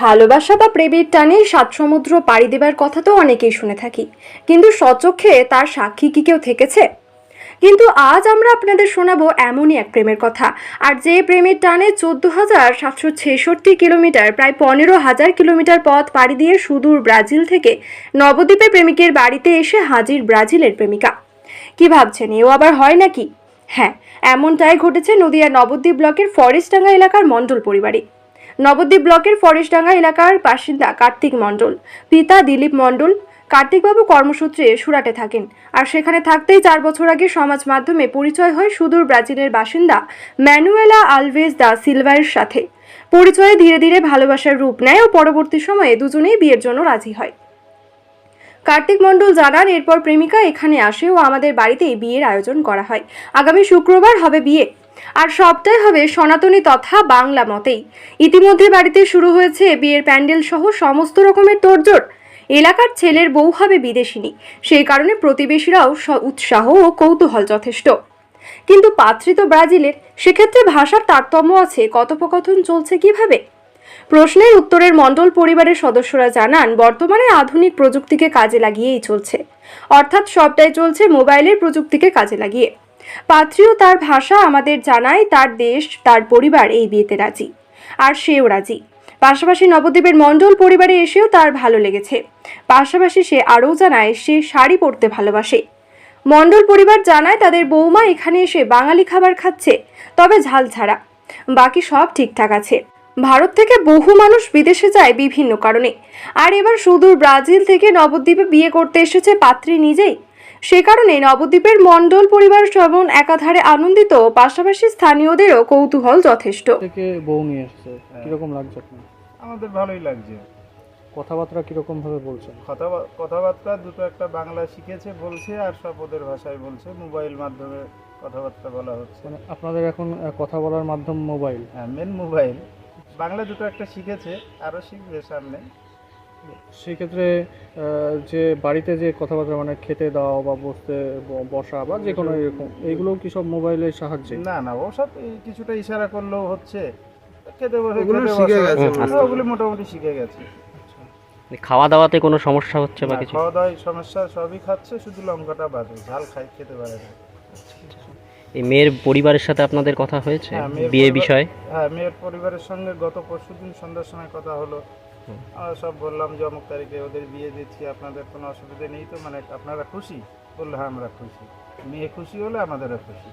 ভালোবাসা বা প্রেমের টানে সাত সমুদ্র পাড়ি দেবার কথা তো অনেকেই শুনে থাকি। কিন্তু সচক্ষে তার সাক্ষী কি কেউ থেকেছে? কিন্তু আজ আমরা আপনাদের শোনাবো এমনই এক প্রেমের কথা। আর যে প্রেমের টানে চোদ্দ হাজার সাতশো ছেষট্টি কিলোমিটার, প্রায় পনেরো হাজার কিলোমিটার পথ পাড়ি দিয়ে সুদূর ব্রাজিল থেকে নবদ্বীপে প্রেমিকের বাড়িতে এসে হাজির ব্রাজিলের প্রেমিকা। কি ভাবছেন, এও আবার হয় নাকি? হ্যাঁ এমনটাই ঘটেছে নদিয়া নবদ্বীপ ব্লকের ফরেস্টডাঙ্গা এলাকার মণ্ডল পরিবারে। নবদ্বীপ ব্লকের ফরেস্টডাঙ্গা এলাকার বাসিন্দা কার্তিক মণ্ডল। পিতা দিলীপ মণ্ডল। কার্তিকবাবু কর্মসূত্রে সুরাটে থাকেন। আর সেখানে থাকতেই চার বছর আগে সমাজ মাধ্যমে পরিচয় হয় সুদূর ব্রাজিলের বাসিন্দা ম্যানুয়েলা আলভেজ দা সিলভারের সাথে। পরিচয়ে ধীরে ধীরে ভালোবাসার রূপ নেয় ও পরবর্তী সময়ে দুজনেই বিয়ের জন্য রাজি হয়। কার্তিক মণ্ডল জানান, এরপর প্রেমিকা এখানে আসে ও আমাদের বাড়িতেই বিয়ের আয়োজন করা হয়। আগামী শুক্রবার হবে বিয়ে। আর সবটাই হবে সনাতনী তথা বাংলা মতেই। ইতিমধ্যে বাড়িতে শুরু হয়েছে বিয়ের প্যান্ডেল সহ সমস্ত রকমের তোড়জোড়। এলাকার ছেলের বউ হবে বিদেশিনী। সেই কারণে প্রতিবেশীরাও উৎসাহ ও কৌতূহল যথেষ্ট। কিন্তু পাত্রী তো ব্রাজিলের সেক্ষেত্রে ভাষার তারতম্য আছে, কথোপকথন চলছে কীভাবে? প্রশ্নের উত্তরের মণ্ডল পরিবারের সদস্যরা জানান, বর্তমানে আধুনিক প্রযুক্তিকে কাজে লাগিয়েই চলছে। অর্থাৎ সবটাই চলছে মোবাইলের প্রযুক্তিকে কাজে লাগিয়ে। পাত্রীও তার ভাষা আমাদের জানায়, তার দেশ, তার পরিবার এই বিয়েতে রাজি। আর সেও রাজি। পাশাপাশি নবদ্বীপের মণ্ডল পরিবারে এসেও তার ভালো লেগেছে। পাশাপাশি সে আরও জানায়, সে শাড়ি পরতে ভালোবাসে। মণ্ডল পরিবার জানায়, তাদের বৌমা এখানে এসে বাঙালি খাবার খাচ্ছে, তবে ঝাল ছাড়া। বাকি সব ঠিকঠাক আছে। ভারত থেকে বহু মানুষ বিদেশে যায় বিভিন্ন কারণে। আর এবার সুদূর ব্রাজিল থেকে নবদ্বীপে বিয়ে করতে এসেছে পাত্রী নিজেই। সে কারণে নবদ্বীপের মণ্ডল পরিবার যেমন একাধারে আনন্দিত পাশাপাশি স্থানীয়দেরও কৌতূহল যথেষ্ট। থেকে বউ নিয়ে এসছে। কীরকম লাগছে আপনার? আমাদের ভালোই লাগছে। কথাবার্তা কীরকম ভাবে বলছেন? কথা কথাবার্তা দুটো একটা বাংলা শিখেছে বলছে আর সব ওদের ভাষায় বলছে। মোবাইল মাধ্যমে কথাবার্তা বলা হচ্ছে। মানে আপনাদের এখন আহ, কথা বলার মাধ্যম মোবাইল? হ্যাঁ মেন মোবাইল। বাংলা দুটো একটা শিখেছে আরও শিখবে সামনে। সেই ক্ষেত্রে আহ, যে বাড়িতে যে কথাবার্তা মানে খেতে দেওয়া বা বসতে বসা বা যে কোনো এরকম এইগুলো কি সব মোবাইলের সাহায্যে? না না ওসব এই কিছুটা ইশারা করলেও হচ্ছে। খেতে বসে ওগুলো শিখে গেছে ওগুলো মোটামুটি শিখে গেছে। খাওয়া দাওয়াতে কোনো সমস্যা হচ্ছে বা কিছু? খাওয়া দাওয়ায় সমস্যা সবই খাচ্ছে শুধু লঙ্কাটা বাদে ঝাল খাই খেতে পারে না। এই মেয়ের পরিবারের সাথে আপনাদের কথা হয়েছে? হ্যাঁ, বিয়ে বিষয়ে? হ্যাঁ মেয়ের পরিবারের সঙ্গে গত পরশুদিন সন্ধ্যার সময় কথা হলো। আমরা সব বললাম যে অমুক তারিখে ওদের বিয়ে দিচ্ছি আপনাদের কোনো অসুবিধা নেই তো মানে আপনারা খুশি? বলল হ্যাঁ আমরা খুশি। মেয়ে খুশি হলে আমাদেরও খুশি।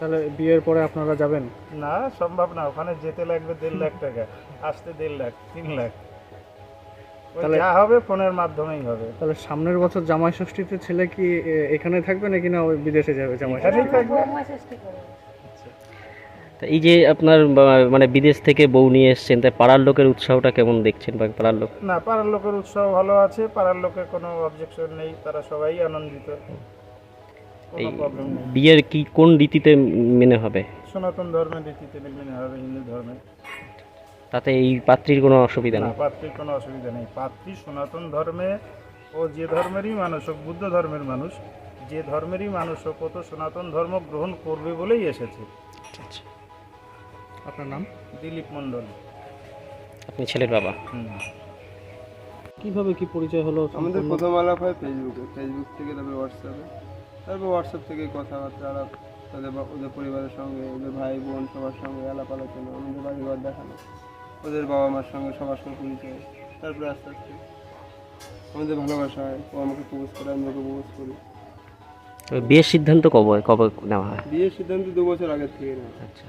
তাহলে বিয়ের পরে আপনারা যাবেন? না সম্ভব না ওখানে যেতে লাগবে দেড় লাখ টাকা আসতে দেড় লাখ তিন লাখ। তাহলে- যা হবে ফোনের মাধ্যমেই হবে। তাহলে সামনের বছর জামাই ষষ্ঠীতে ছেলে কি এখানে থাকবে নাকি না ওই বিদেশে যাবে জামাই এখানেই থাকবে। তা এই যে আপনার মানে বিদেশ থেকে বউ নিয়ে এসছেন তাই পাড়ার লোকের উৎসাহটা কেমন দেখছেন বা পাড়ার লোক? না পাড়ার লোকের উৎসাহ ভালো আছে পাড়ার লোকের কোনো অবজেকশন নেই তারা সবাই আনন্দিত। এই প্রবলেম বিয়ের কি কোন রীতিতে মেনে হবে? সনাতন ধর্মের রীতিতে মেনে হবে হিন্দু ধর্মে। তাতে এই পাত্রীর কোনো অসুবিধা না নেই? পাত্রীর কোনো অসুবিধা নেই। পাত্রী সনাতন ধর্মে ও যে ধর্মেরই মানুষ হোক বুদ্ধ ধর্মের মানুষ যে ধর্মেরই মানুষ হোক ও তো সনাতন ধর্ম গ্রহণ করবে বলেই এসেছে। আচ্ছা। আপনার নাম? দিলীপ মণ্ডল। আপনি ছেলের বাবা। কীভাবে কি পরিচয় হলো? আমাদের? প্রথম আলাপ হয় ফেসবুকে ফেসবুক থেকে তারপরে হোয়াটসঅ্যাপে তারপর হোয়াটসঅ্যাপ থেকে কথাবার্তা আলাপ তাদের ওদের পরিবারের সঙ্গে ওদের ভাই বোন সবার সঙ্গে আলাপ আলোচনা আমাদের বাড়িঘর দেখানো। ওদের বাবা মার সঙ্গে সবার সঙ্গে পরিচয়। তারপরে আস্তে আস্তে আমাদের ভালোবাসা হয়। ও আমাকে প্রবোজ করে আমি ওকে প্রবোজ করি। বিয়ের সিদ্ধান্ত কবে কবে নেওয়া হয়? বিয়ের সিদ্ধান্ত দু বছর আগের থেকে নেওয়া। আচ্ছা।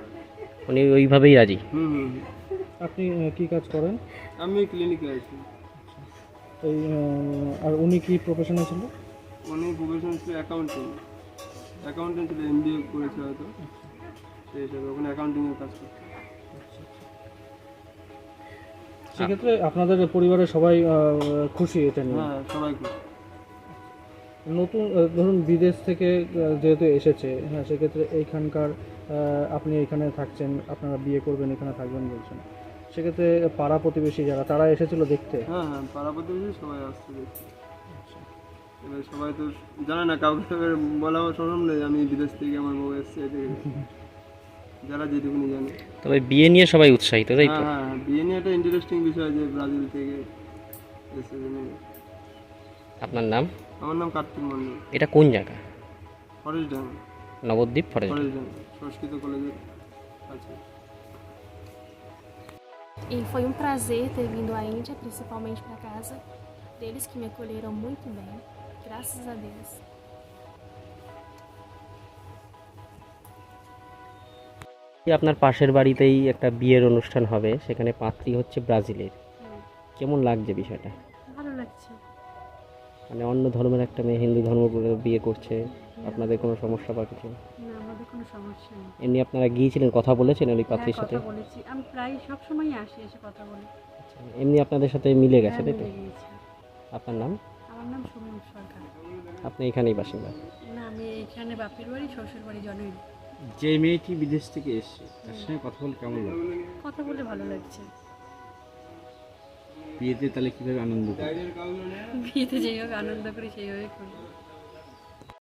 উনি ওইভাবেই রাজি। হুম। আপনি কি কাজ করেন? আমি ক্লিনিকে আছি। এই আর উনি কি প্রফেশনে ছিল? উনি প্রফেশন ছিল অ্যাকাউন্টিং অ্যাকাউন্টিং ছিল এমবিএ করেছে হয়তো। সেই হিসাবে ওখানে অ্যাকাউন্টিংয়ের কাজ করছে। সেক্ষেত্রে আপনাদের পরিবারের সবাই খুশি এটা নিয়ে? হ্যাঁ সবাই খুশি। নতুন ধরুন বিদেশ থেকে যেহেতু এসেছে হ্যাঁ সেক্ষেত্রে এইখানকার আহ, আপনি এখানে থাকছেন আপনারা বিয়ে করবেন এখানে থাকবেন বলছেন। সেক্ষেত্রে পাড়া প্রতিবেশী যারা তারা এসেছিল দেখতে? হ্যাঁ হ্যাঁ পাড়া প্রতিবেশী সবাই আসছে দেখতে। এবার সবাই তো জানে না কাউকে বলা সম্ভব নেই আমি বিদেশ থেকে আমার বউ এসছে যারা যেটুকুনি জানে। তবে বিয়ে নিয়ে সবাই উৎসাহিত তাই তো? হ্যাঁ হ্যাঁ হ্যাঁ, বিয়ে নিয়ে একটা ইন্টারেস্টিং বিষয় যে ব্রাজিল থেকে এসে আপনার নাম? আমার নাম কার্তিক মন্ডল এটা কোন জায়গা? ফরেস্ট নবদ্বীপ ফরেস্ট সংস্কৃত কলেজের আছে E foi um prazer ter vindo à Índia, principalmente para casa deles que me acolheram muito bem. Graças a Deus. এই আপনার পাশের বাড়িতেই একটা বিয়ের অনুষ্ঠান হবে? সেখানে পাত্রী হচ্ছে ব্রাজিলের। কেমন লাগছে বিষয়টা? ভালো লাগছে। মানে অন্য ধর্মের একটা মেয়ে হিন্দু ধর্ম বিয়ে করছে আপনাদের কোনো সমস্যা বা কিছু? না আমাদের কোনো সমস্যা নেই। এমনি আপনারা গিয়েছিলেন কথা বলেছেন ওই পাত্রীর সাথে কথা বলেছি। আমি প্রায় সব সময় আসি এসে কথা বলি। এমনি আপনাদের সাথে মিলে গেছে হ্যাঁ, তাই তো? আপনার নাম? আমার নাম সুমন সরকার। আপনি এখানেই বাসিন্দা? না আমি এখানে বাপের বাড়ি শ্বশুর বাড়ি জনই যে মেয়েটি বিদেশ থেকে এসছে তার সঙ্গে কথা বলে কেমন লাগল? কথা বলে ভালো লাগছে। বিয়েতে তাহলে কীভাবে আনন্দ করি বিয়েতে হোক আনন্দ করি সেইভাবে করি